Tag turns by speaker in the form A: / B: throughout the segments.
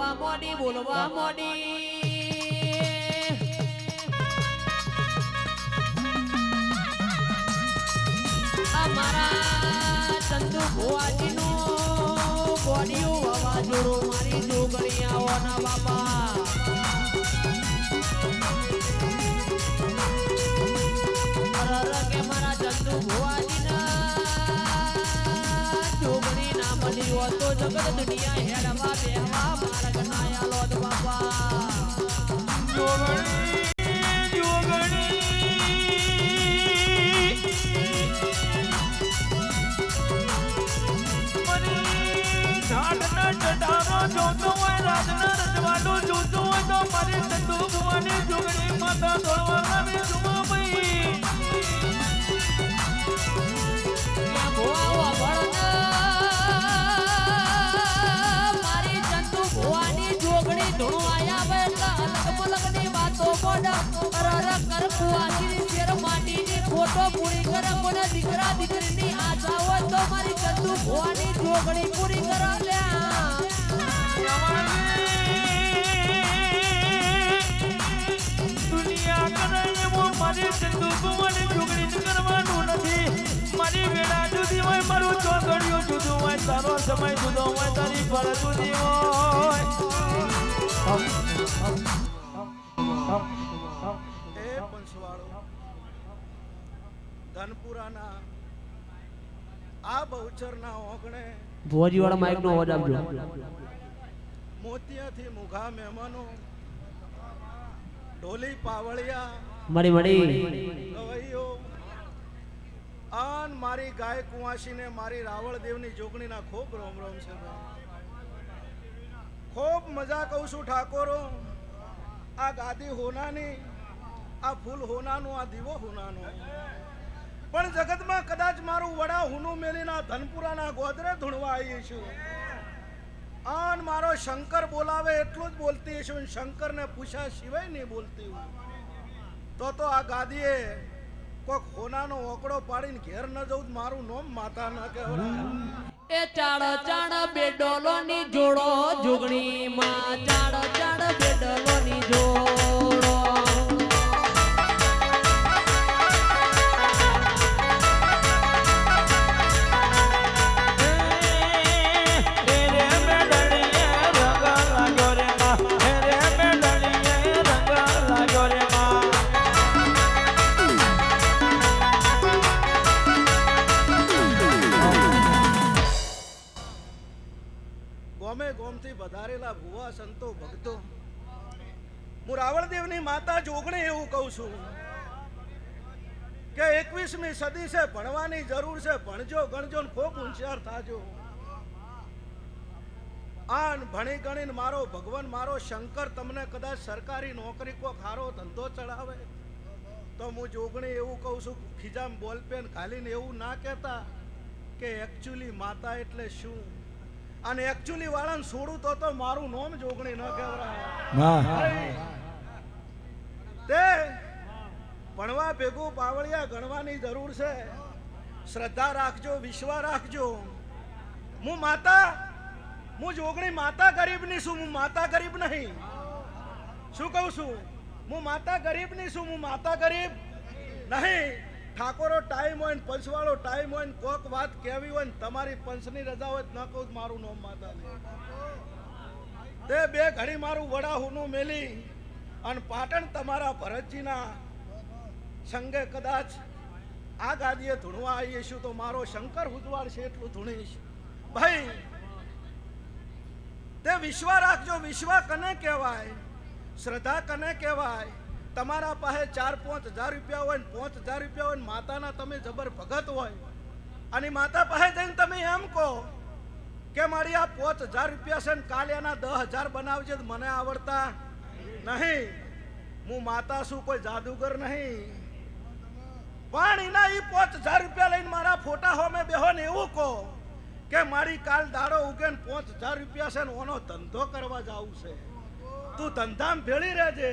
A: બોલવા મોડી બોલવા મોડી. અમારા ચંદુ ભુવાજીનું ગોડિયું વાવાઝોડું મારી જોગણી આવવાના બાપા. ના ના બાપા
B: જોતો હોય રાજના રજવાડો જોતો હોય તો મારી સંતુ ભુવાની જોગણી માતા દોડવા આવે જુમા
A: કુવાસી શેર માટીની ખોટો પૂરી
B: સમય જુદો
C: પંચવાળો ધનપુરાના આ બહુચરના ઓગણે
A: ભુવાજી વાળા માઇક નો અવાજ આપજો.
C: મોતિયાથી મુઘા મહેમાનો ઢોલી પાવળિયા
A: મળી મળી.
C: ગવૈયો આન મારી ગાય કુવાસી ને મારી રાવળ દેવની જોગણીના ખૂબ રોમ રોમ છે ખૂબ મજા કહું છું ઠાકોરો. આ ગાદી હોનાની આ ફૂલ હોનાનો, આ દીવો હોનાનો. પણ જગતમાં કદાચ મારું વડા હુનું મેલીના ધનપુરાના ગોદરે ધૂણવા આવી છું આન મારો શંકર બોલાવે એટલું જ બોલતી છું શંકરને પૂછ્યા સિવાય નહીં બોલતી હું તો તો આ ગાદીએ કોક હોનાનો ઓકડો પાડીને ઘેર ન જવું મારું નોમ માતા ન કહેવાય.
A: એ ચાળ ચાડ બેડોલો ની જોડો જોગણી માં
C: ગોમથી વધારેલા ભુવા સંતો ભક્તો. હું રાવણદેવની માતા જોગણે એવું કહું છું કે એકવીસમી સદી છે, ભણવાની જરૂર છે, ભણજો, ગણજો ને ખૂબ હોશિયાર થાજો. આન ભણી ગણીને મારો ભગવાન, મારો શંકર તમને કદાચ સરકારી નોકરી કો ખારો ધંધો ચડાવે, તો હું જોગણી એવું કહું છું, ખીજામ બોલપેન ખાલીને એવું ના કહેતા કે એકચ્યુઅલી માતા એટલે શું? અને એકચ્યુઅલી વાળાને છોડું તો તો મારું નામ જોગણી ન કહેવાય. તે ભણવા ભેગું પાવળિયા ગણવાની જરૂર છે. શ્રદ્ધા રાખજો વિશ્વા રાખજો. હું માતા હું જોગણી માતા ગરીબની છું હું માતા ગરીબ નહીં. શું કહું છું? હું માતા ગરીબની છું હું માતા ગરીબ નહીં. ઠાકોરો ટાઈમ હોય પંચવાળો ટાઈમ હોય ને કોક વાત કેવી હોય ને તમારી પંચની રજા હોય ન કહું મારું નોમ માતા તે બે ઘડી મારું વડા હુનું મેલી અને પાટણ તમારા ભરતજીના સંગે કદાચ આ ગાદીએ ધૂણવા આવીએ છું તો મારો શંકર ઉજવાડ છે એટલું ધૂણીશ. ભાઈ, તે વિશ્વા રાખજો, વિશ્વા કને કહેવાય? શ્રદ્ધા કને કહેવાય? તમારા પાસે ચાર પાંચ હજાર રૂપિયા હોય ને પાંચ હજાર રૂપિયા હોય ને માતાના તમે જબર ભગત હોય. અને માતા પાસે જઈને તમે એમ કહો કે મારી આ પાંચ હજાર રૂપિયા છે ને કાલે એના દસ હજાર બનાવજે મને આવડતા નહીં. હું માતા છું, કોઈ જાદુગર નહીં. પણ એના એ પાંચ હજાર રૂપિયા લઈને મારા ફોટા હોમે બેહો ને એવું કહો કે મારી કાલ દાડો ઉગે ને પાંચ હજાર રૂપિયા છે ને ઓનો ધંધો કરવા જવું છે. તું ધંધામ ભેળી રહેજે.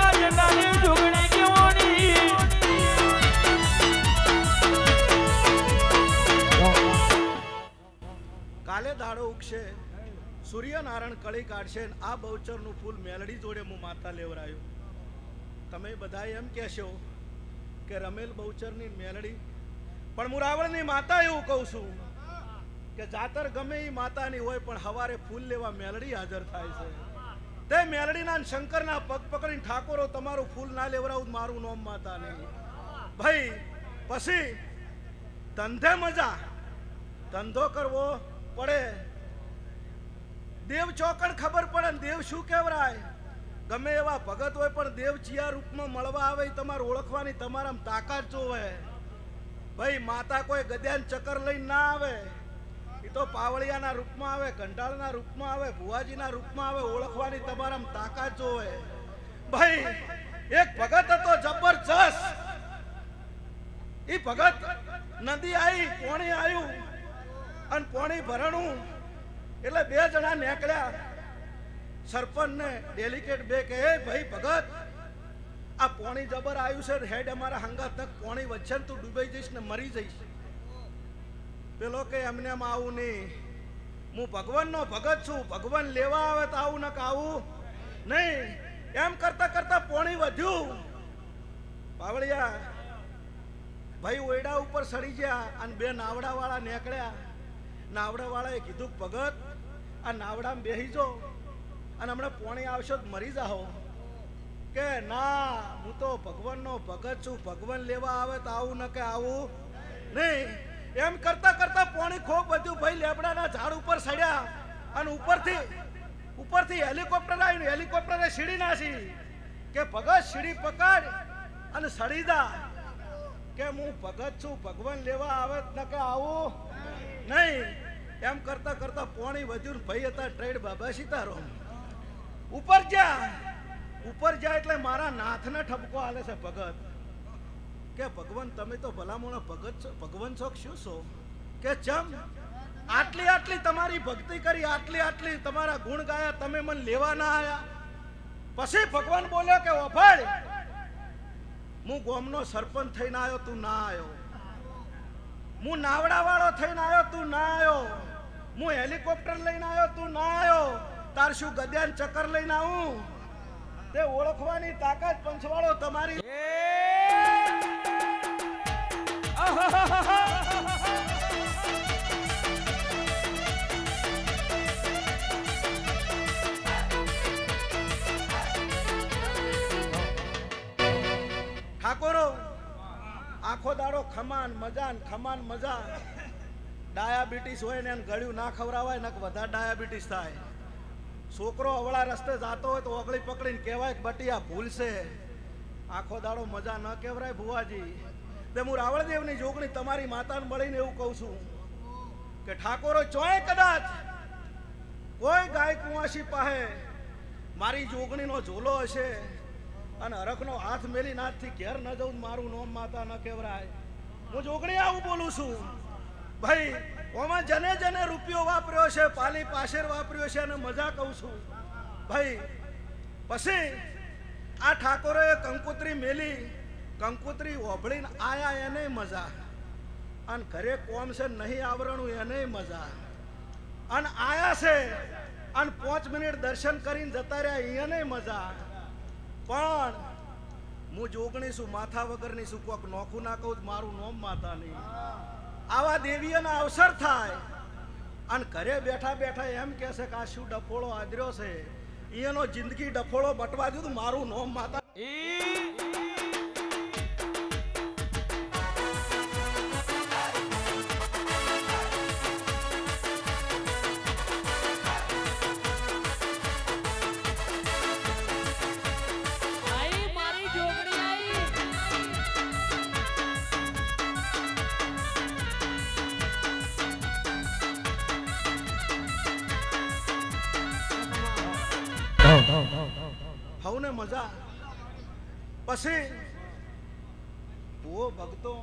C: દાડો ઉગશે. સૂર્યનારાયણ કળી કાઢશે આ બહુચરનું ફૂલ મેલડી જોડે હું માતા લેવરાયું. તમે બધા એમ કહેશો કે રમેલ બહુચરની મેલડી. પણ હું રાવણની માતા એવું કહું છું કે જાતર ગમે એ માતાની હોય, પણ હવારે ફૂલ લેવા મેલડી હાજર થાય છે. તે મેલડીના શંકરના પગ પકડીને ઠાકોરો, તમારું ફૂલ ના લેવરાવું મારું નોમ માતા નહીં. ભાઈ, પછી ધંધે મજા. ધંધો કરવો પડે. દેવ ચોકડ ખબર પડે દેવ શું કહેવરાય? ગમે એવા ભગત હોય પણ દેવ ચિયા રૂપમાં મળવા આવે તમારે ઓળખવાની તમારામાં તાકાત જોવે. ભાઈ માતા કોઈ ગદ્યાન ચક્કર લઈને ના આવે. એ તો પાવળિયાના રૂપમાં આવે, કંટાળના રૂપમાં આવે, ભુવાજીના રૂપમાં આવે, ઓળખવાની તમારામાં તાકાત જોવે. ભાઈ એક ભગત હતો જબરજસ્ત એ ભગત નદી આવી પોણી આવ્યું અને પોણી ભરણું. એટલે બે જણા નીકળ્યા. સરપંચ ને ડેલિકેટ બે કે ભાઈ ભગત, આ પોણી જબર આવ્યું છે હેડ અમારા હંગાત તક પોણી વચ્ચે તું ડૂબાઈ જઈશ ને મરી જઈશ. પેલો કે, એમને એમ આવું નહીં. હું ભગવાનનો ભગત છું. ભગવાન લેવા આવે તો આવું ન આવું નહીં. એમ કરતા કરતા પોણી વધ્યું. પાવળિયા ભાઈ ઓયડા ઉપર સડી ગયા અને બે નાવડા વાળા નીકળ્યા. નાવડા વાળાએ કીધું, ભગત, આ નાવડામાં બેહી જો અને હમણાં પોણી આવશો તો મરી જાઓ. કે, ના, હું તો ભગવાનનો ભગત છું, ભગવાન લેવા આવે તો આવું ન કે આવું. નહીં, એમ કરતા કરતા પોણી ખૂબ બધું ભાઈ લેબડાના ઝાડ ઉપર સડ્યા અને ઉપરથી ઉપરથી હેલિકોપ્ટર આવ્યું હેલિકોપ્ટરે સીડી નાસી કે, ભગત, સીડી પકડ અને સડી જા. કે, હું ભગત છું, ભગવાન લેવા આવે ન કે આવું. નહીં એમ કરતા કરતા પોણી વજુર ભાઈ હતા ટ્રેડ બાબા સીતારામ. ઉપર જા. ઉપર જા એટલે મારા નાથને ઠપકો આલે છે ભગત. કે ભગવાન, તમે તો ભલામણો ભગત છો, ભગવાન છો શું છો? કે ચમ? આટલી આટલી તમારી ભક્તિ કરી, આટલી આટલી તમારા ગુણ ગાયા, તમે મને લેવા ના આયા? પછી ભગવાન બોલ્યો કે ઓફાળ હું ગોમનો સરપંચ થઈને આવ્યો તું ના આવ્યો હું નાવડા વાળો થઈને આવ્યો તું ના આવ્યો હું હેલિકોપ્ટર લઈને આવ્યો તું ના આવ્યો તાર શું ગદ્યાન ચક્કર લઈને આવું? તે ઓળખવાની તાકાત પંચવાળો તમારી. ઠાકોરો આખો દાડો ખમાન મજાન ખમાન મજા. ડાયાબિટીસ હોય ને એને ગળ્યું ના ખવડાવાય ને વધારે ડાયાબિટીસ થાય. છોકરો અવળા રસ્તે જાતો હોય તો ઓગળી પકડીને કહેવાય કે બટિયા, ભૂલશે. આખો દાડો મજા ન કહેવરાય ભુવાજી. તે હું રાવળદેવની જોગણી તમારી માતાને મળીને એવું કહું છું કે ઠાકોરો ચોય કદાચ કોઈ ગાય કુંવાસી પાસે મારી જોગણીનો ઝોલો હશે અને હરખનો હાથ મેલી નાથથી ઘેર ન જવું મારું નોમ માતા ન કહેવરાય. હું જોગણી આવું બોલું છું. ભાઈ, ઓમાં જને જને રૂપિયો વાપર્યો છે, પાલી પાછેર વાપર્યો છે અને મજા કહું છું. ભાઈ, પછી આ ઠાકોરોએ કંકોત્રી મેલી, કંકોત્રી ઓભળીને આયા એને મજા. અને ઘરે કોમ છે, નહીં આવરણું એને મજા. અને આયા છે, અને પાંચ મિનિટ દર્શન કરીને જતા રહ્યા, એને મજા. પણ હું જોગણી છું, માથા વગરની છું, કોક નોખું ના કહું મારું નોમ માતા નહીં આવા દેવીઓના અવસર થાય. અને ઘરે બેઠા બેઠા એમ કહે છે કે આ શું ડફોળો આદર્યો છે? એનો જિંદગી ડફોળો બટવા દીધું મારું નોમ માતા હવને મજા. પછી ઓ ભક્તો,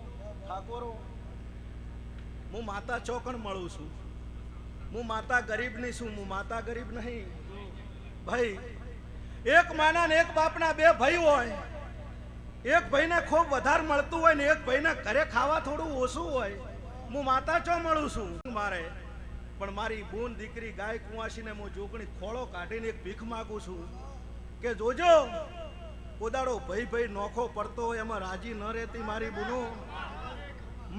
C: ઠાકોરો, હું માતા ચોકણ મળું છું. હું માતા ગરીબની છું, હું માતા ગરીબ નહીં. ભાઈ, એક માના ને એક બાપના બે ભાઈ હોય. એક ભાઈને ખૂબ વધારે મળતું હોય ને એક ભાઈને ઘરે ખાવા થોડું ઓછું હોય. હું માતા ચો મળું છું? મારે પણ મારી બૂન દીકરી ગાય કુંવાસીને હું જોગણી ખોળો કાઢીને એક ભીખ માગું છું કે જોજો કોદાડો ભઈ ભઈ નોખો પડતો હોય એમાં રાજી ન રહેતી મારી બુનો.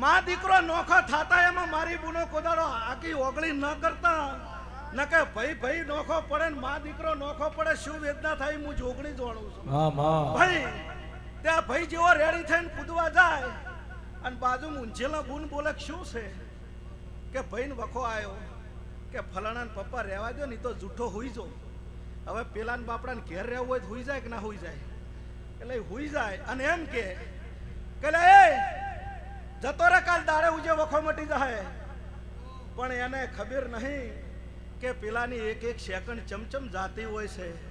C: માં દીકરો નોખો થાતા એમાં મારી બુનો કોદાડો આખી ઓગળી ન કરતા. ન કે ભઈ ભઈ નોખો પડે ને માં દીકરો નોખો પડે શું વેદના થાય હું જોગણી જોણું છું. ભાઈ ત્યાં ભાઈ જેવો રેડી થઈને કૂદવા જાય. અને બાજુ ઊંઝેલા ગુણ બોલે શું છે? કે ભાઈને વખો આવ્યો કે ફલાણાને પપ્પા રહેવા દો ને તો જૂઠો હોઈ જો હવે પેલા બાપડાને ઘેર રહેવું હોય તો હોઈ જાય કે ના હોઈ જાય? એટલે હોઈ જાય અને એમ કે કે એ, જતો રે કાલ દાડે ઉજે વખો મટી જાય પણ એને ખબર નહીં કે પેલાની એક એક સેકન્ડ ચમચમ જાતી હોય છે.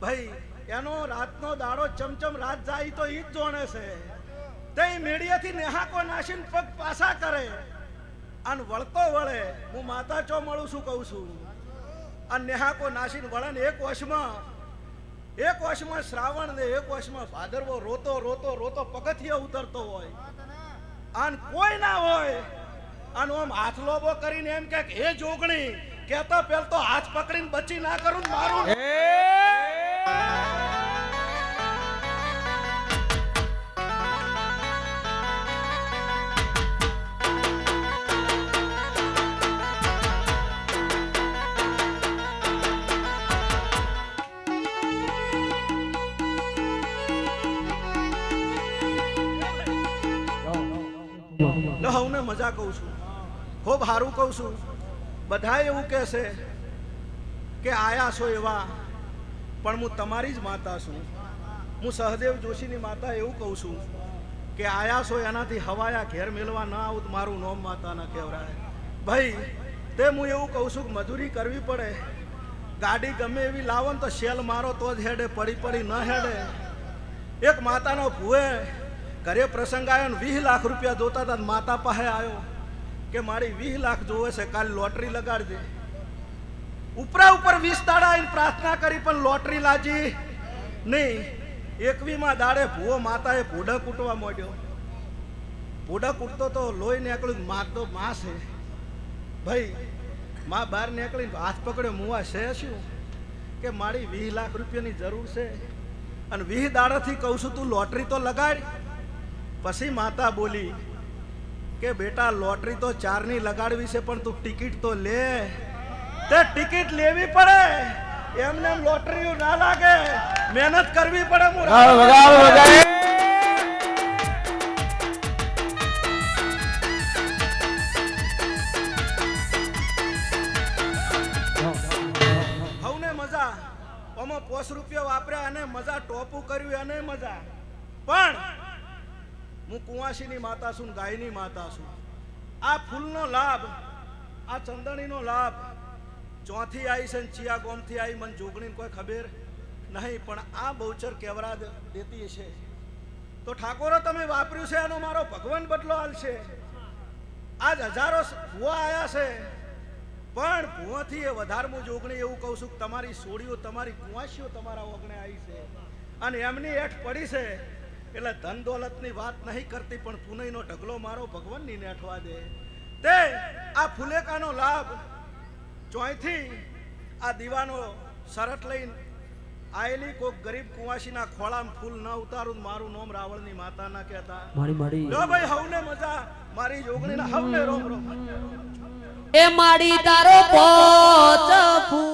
C: ભાઈ, એનો રાતનો દાડો ચમચમ રાત જાય તો ઈ જ જોણે છે. તે મેળિયાથી નેહાકો નાશીન પગ પાછા કરે. અને વળતો વળે હું માતા ચો મળું છું કહું છું? અને નેહાકો નાસીને વળે ને એક વર્ષમાં એક વર્ષમાં શ્રાવણ ને એક વર્ષમાં ભાદરવો રોતો રોતો રોતો પગથિયે ઉતરતો હોય. આન કોઈ ના હોય, અને આમ હાથ લોબો કરીને એમ કે, હે જોગણી કેતો પેલ તો હાથ પકડીને બચી ના કરું મારું. લો ને મજા કહું છું. ખૂબ સારું કહું છું. બધા એવું કહે છે કે આયા છો એવા. પણ હું તમારી જ માતા છું. હું સહદેવ જોશીની માતા એવું કહું છું કે આયા છો એનાથી હવાયા ઘેર મેળવા ના આવું મારું નોમ માતા ના કહેવરાય. ભાઈ, તે હું એવું કહું છું કે મજૂરી કરવી પડે. ગાડી ગમે એવી લાવો ને તો શેલ મારો તો જ હેડે પડી પડી ન હેડે. એક માતાનો ભૂએ ઘરે પ્રસંગ આવ્યો ને વીસ લાખ રૂપિયા જોતા હતા માતા પાસે આવ્યો કે મારી વીસ લાખ જોવે છે, કાલ લોટરી લગાડજે. ઉપરા ઉપર વીસ દાડા આવીને પ્રાર્થના કરી, પણ લોટરી લાજી નહીં. એકવીમાં દાડે ભૂવો માતાએ ભોડા કૂટવા માંડ્યો. ભોડા કૂટતો તો લોહી નીકળ્યું માં તો માં છે. ભાઈ, મા બહાર નીકળીને હાથ પકડ્યો, મુવા છે શું? કે મારી વીસ લાખ રૂપિયાની જરૂર છે. અને વીસ દાડાથી કહું છું, તું લોટરી તો લગાડ. પછી માતા બોલી કે બેટા લોટરી તો ચારની લગાડવી છે પણ તું ટિકિટ તો લે. તે ટિકિટ લેવી પડે. એમને લોટરી ના લાગે. મહેનત કરવી પડે પોસ રૂપિયા વાપર્યા અને મજા ટોપું કર્યું અને મજા. પણ હું કુંવાસીની માતા છું ને ગાયની માતા છું. આ ફૂલનો લાભ, આ ચંદણીનો લાભ ચોથી આવી છે ચિયા ગોમથી આવી મને જોગણીને કોઈ ખબર નહીં, પણ આ બહુચર કેવરા દેતી છે. તો ઠાકોરો તમે વાપર્યું છે એનો મારો ભગવાન બદલો હાલશે આજ હજારો ભૂવા આવ્યા છે. પણ ભૂવાથી એ વધારે હું જોગણી એવું કહું છું કે તમારી સોડીઓ તમારી કુંવાસીઓ તમારા ઓગણે આવી છે. અને એમની એઠ પડી છે એટલે ધન દોલતની વાત નહીં કરતી પણ પુનઈનો ઢગલો મારો ભગવાનની નેઠવા દે. તે આ ફુલેકાનો લાભ ચોયથી આ દીવાનો શરત લઈને આયેલી કોક ગરીબ કુંવાસીના ખોળામાં ફૂલ ન ઉતારું તો મારું નામ રાવણની માતા ના કહેતા.
A: મારી મારી
C: લો ભાઈ હવને મજા મારી જોગણીના હવને રોમ રોમ.
A: એ મારી તારો પોચ ફૂલ.